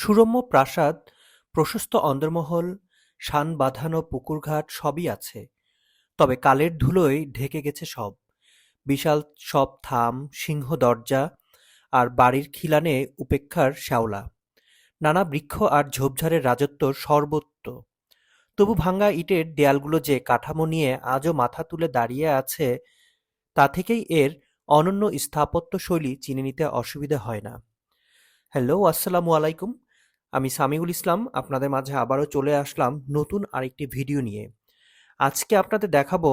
সুরম্য প্রাসাদ, প্রশস্ত অন্দরমহল, শান বাঁধানো পুকুরঘাট সবই আছে, তবে কালের ধুলোয় ঢেকে গেছে সব, বিশাল সব থাম, সিংহ দরজা, আর বাড়ির খিলানে উপেক্ষার শ্যাওলা, নানা বৃক্ষ আর ঝোপঝাড়ের রাজত্ব সর্বত্র, তবু ভাঙা ইটের দেয়ালগুলো যে কাঠামো নিয়ে আজও মাথা তুলে দাঁড়িয়ে আছে তা থেকেই এর অনন্য স্থাপত্যশৈলী চিনে নিতে অসুবিধে হয় না। হ্যালো আসসালামু আলাইকুম। আমি সামিউল ইসলাম, আপনাদের মাঝে আবারও চলে আসলাম নতুন আরেকটি ভিডিও নিয়ে। আজকে আপনাদের দেখাবো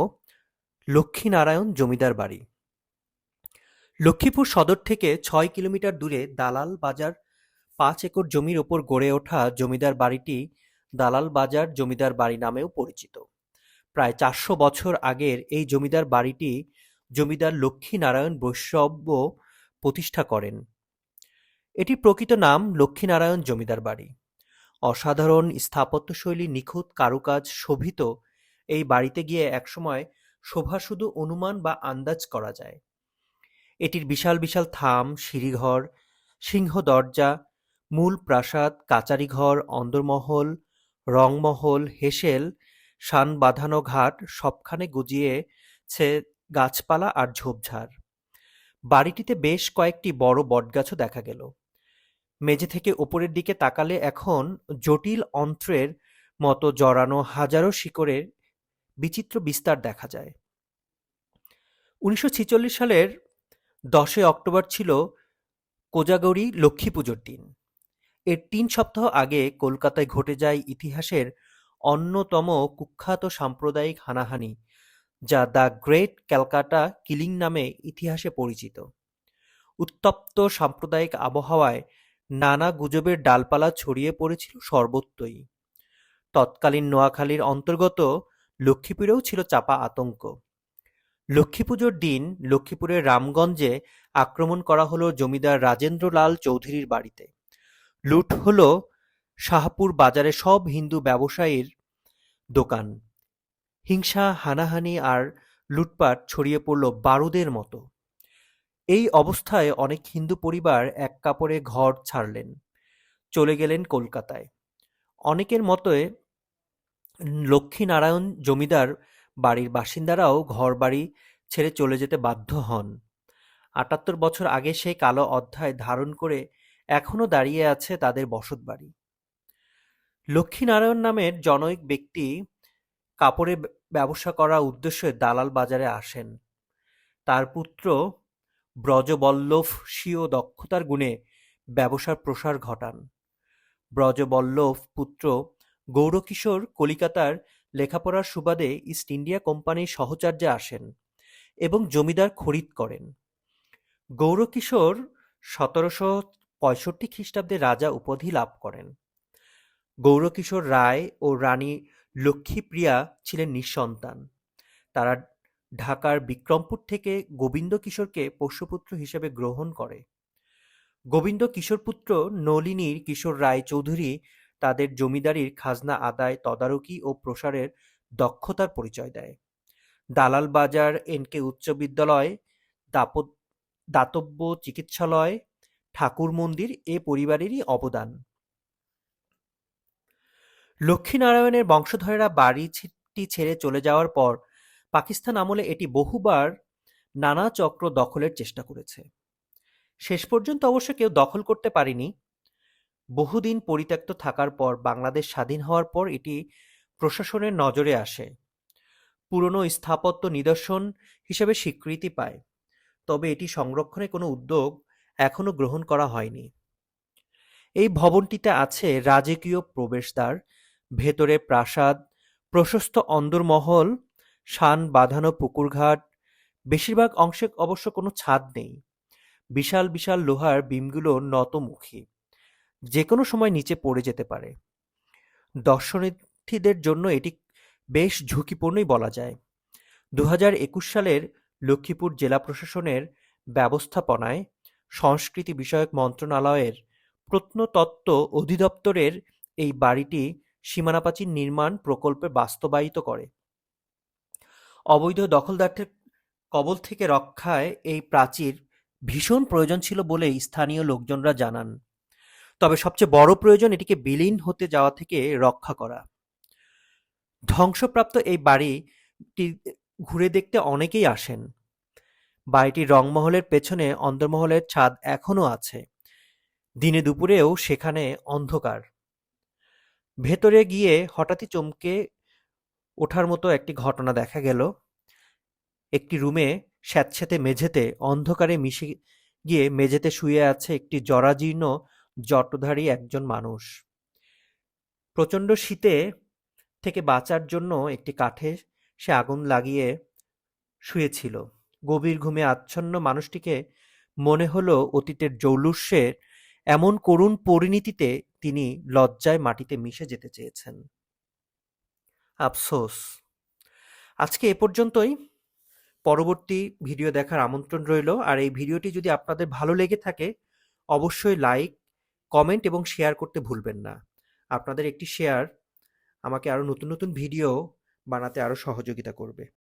লক্ষ্মীনারায়ণ জমিদার বাড়ি। লক্ষ্মীপুর সদর থেকে ছয় কিলোমিটার দূরে দালাল বাজার পাঁচ একর জমির ওপর গড়ে ওঠা জমিদার বাড়িটি দালাল বাজার জমিদার বাড়ি নামেও পরিচিত। প্রায় চারশো বছর আগের এই জমিদার বাড়িটি জমিদার লক্ষ্মীনারায়ণ বৈষ্ণব্য প্রতিষ্ঠা করেন। এটির প্রকৃত নাম লক্ষ্মীনারায়ণ জমিদার বাড়ি। অসাধারণ স্থাপত্যশৈলী নিখুঁত কারুকাজ শোভিত। এই বাড়িতে গিয়ে একসময় শোভা শুধু অনুমান বা আন্দাজ করা যায়। এটির বিশাল বিশাল থাম, সিঁড়িঘর, সিংহ দরজা, মূল প্রাসাদ, কাচারিঘর, অন্দরমহল, রংমহল, হেসেল, শান বাঁধানো ঘাট সবখানে গজিয়েছে গাছপালা আর ঝোপঝাড়। বাড়িটিতে বেশ কয়েকটি বড় বটগাছও দেখা গেল। মেঝে থেকে ওপরের দিকে তাকালে এখন জটিল অন্ত্রের মতো জড়ানো হাজারো শিকড়ের বিচিত্র বিস্তার দেখা যায়। উনিশশো সালের দশই অক্টোবর ছিল কোজাগরী লক্ষ্মী পুজোর দিন। এর তিন সপ্তাহ আগে কলকাতায় ঘটে যায় ইতিহাসের অন্যতম কুখ্যাত সাম্প্রদায়িক হানাহানি, যা দ্য গ্রেট ক্যালকাটা কিলিং নামে ইতিহাসে পরিচিত। উত্তপ্ত সাম্প্রদায়িক আবহাওয়ায় নানা গুজবের ডালপালা ছড়িয়ে পড়েছিল সর্বত্রই। তৎকালীন নোয়াখালীর অন্তর্গত লক্ষ্মীপুরেও ছিল চাপা আতঙ্ক। লক্ষ্মীপুজোর দিন লক্ষ্মীপুরের রামগঞ্জে আক্রমণ করা হলো জমিদার রাজেন্দ্র লাল চৌধুরীর বাড়িতে। লুট হলো শাহপুর বাজারে সব হিন্দু ব্যবসায়ীর দোকান। হিংসা, হানাহানি আর লুটপাট ছড়িয়ে পড়ল বারুদের মতো। এই অবস্থায় অনেক হিন্দু পরিবার এক কাপড়ে ঘর ছাড়লেন, চলে গেলেন কলকাতায়। অনেকের মতে, লক্ষ্মীনারায়ণ জমিদার বাড়ির বাসিন্দারাও ঘর বাড়ি ছেড়ে চলে যেতে বাধ্য হন। আটাত্তর বছর আগে সেই কালো অধ্যায় ধারণ করে এখনও দাঁড়িয়ে আছে তাদের বসত বাড়ি লক্ষ্মীনারায়ণ নামের জনৈক ব্যক্তি কাপড়ে ব্যবসা করার উদ্দেশ্যে দালাল বাজারে আসেন। তার পুত্র ব্রজবল্লভ স্বীয় দক্ষতার গুণে ব্যবসার প্রসার ঘটান। ব্রজবল্লভ পুত্র গৌরকিশোর কলিকাতার লেখাপড়ার সুবাদে ইস্ট ইন্ডিয়া কোম্পানির সহচার্যে আসেন এবং জমিদার খরিদ করেন। গৌরকিশোর সতেরোশো পঁয়ষট্টি খ্রিস্টাব্দে রাজা উপাধি লাভ করেন। গৌরকিশোর রায় ও রানী লক্ষ্মীপ্রিয়া ছিলেন নিঃসন্তান। তারা ঢাকার বিক্রমপুর থেকে গোবিন্দ কিশোরকে পোষ্যপুত্র হিসেবে গ্রহণ করে। গোবিন্দ কিশোরপুত্র নলিনীর কিশোর রায় চৌধুরী তাদের জমিদারির খাজনা আদায়, তদারকি ও প্রসারের দক্ষতার পরিচয় দেয়। দালাল বাজার এনকে উচ্চ বিদ্যালয় দাতব্য চিকিৎসালয়, ঠাকুর মন্দির এ পরিবারেরই অবদান। লক্ষ্মীনারায়ণের বংশধরেরা বাড়িটি ছেড়ে চলে যাওয়ার পর পাকিস্তান আমলে এটি বহুবার নানা চক্র দখলের চেষ্টা করেছে। শেষ পর্যন্ত অবশ্য কেউ দখল করতে পারেনি। বহুদিন পরিত্যক্ত থাকার পর, বাংলাদেশ স্বাধীন হওয়ার পর এটি প্রশাসনের নজরে আসে। পুরনো স্থাপত্য নিদর্শন হিসেবে স্বীকৃতি পায়। তবে এটি সংরক্ষণে কোনো উদ্যোগ এখনও গ্রহণ করা হয়নি। এই ভবনটিতে আছে রাজকীয় প্রবেশদ্বার, ভেতরে প্রাসাদ, প্রশস্ত অন্দরমহল শান, বাঁধানো পুকুরঘাট, বেশিরভাগ অংশে অবশ্য কোনো ছাদ নেই। বিশাল বিশাল লোহার বিমগুলো নতমুখী। যে কোনো সময় নিচে পড়ে যেতে পারে। দর্শনার্থীদের জন্য এটি বেশ ঝুঁকিপূর্ণই বলা যায়। দু সালের লক্ষ্মীপুর জেলা প্রশাসনের ব্যবস্থাপনায় সংস্কৃতি বিষয়ক মন্ত্রণালয়ের প্রত্নতত্ত্ব অধিদপ্তরের এই বাড়িটি সীমানাপ্রাচীর নির্মাণ প্রকল্পে বাস্তবায়িত করে। অবৈধ দখলদারদের কবল থেকে রক্ষায় এই প্রাচীর ভীষণ প্রয়োজন ছিল বলেই স্থানীয় লোকজনরা জানান। তবে সবচেয়ে বড় প্রয়োজন এটিকে বিলীন হতে যাওয়া থেকে রক্ষা করা। ধ্বংসপ্রাপ্ত এই বাড়িটি ঘুরে দেখতে অনেকেই আসেন। বাড়িটির রংমহলের পেছনে অন্দরমহলের ছাদ এখনও আছে। দিনে দুপুরেও সেখানে অন্ধকার। ভেতরে গিয়ে হঠাৎই চমকে ওঠার মতো একটি ঘটনা দেখা গেল। একটি রুমে স্যাঁতস্যাঁতে মেঝেতে, অন্ধকারে মিশে গিয়ে মেঝেতে শুয়ে আছে একটি জরাজীর্ণ, জটধারী একজন মানুষ। প্রচণ্ড শীতে থেকে বাঁচার জন্য একটি কাঠে সে আগুন লাগিয়ে শুয়েছিল। গভীর ঘুমে আচ্ছন্ন মানুষটিকে মনে হলো অতীতের জৌলুস্যের এমন করুণ পরিণতিতে তিনি লজ্জায় মাটিতে মিশে যেতে চেয়েছেন। আফসোস। আজকে এ পর্যন্তই। পরবর্তী ভিডিও দেখার আমন্ত্রণ রইল। আর এই ভিডিওটি যদি আপনাদের ভালো লেগে থাকে, অবশ্যই লাইক, কমেন্ট এবং শেয়ার করতে ভুলবেন না। আপনাদের একটি শেয়ার আমাকে আরও নতুন নতুন ভিডিও বানাতে আরও সহযোগিতা করবে।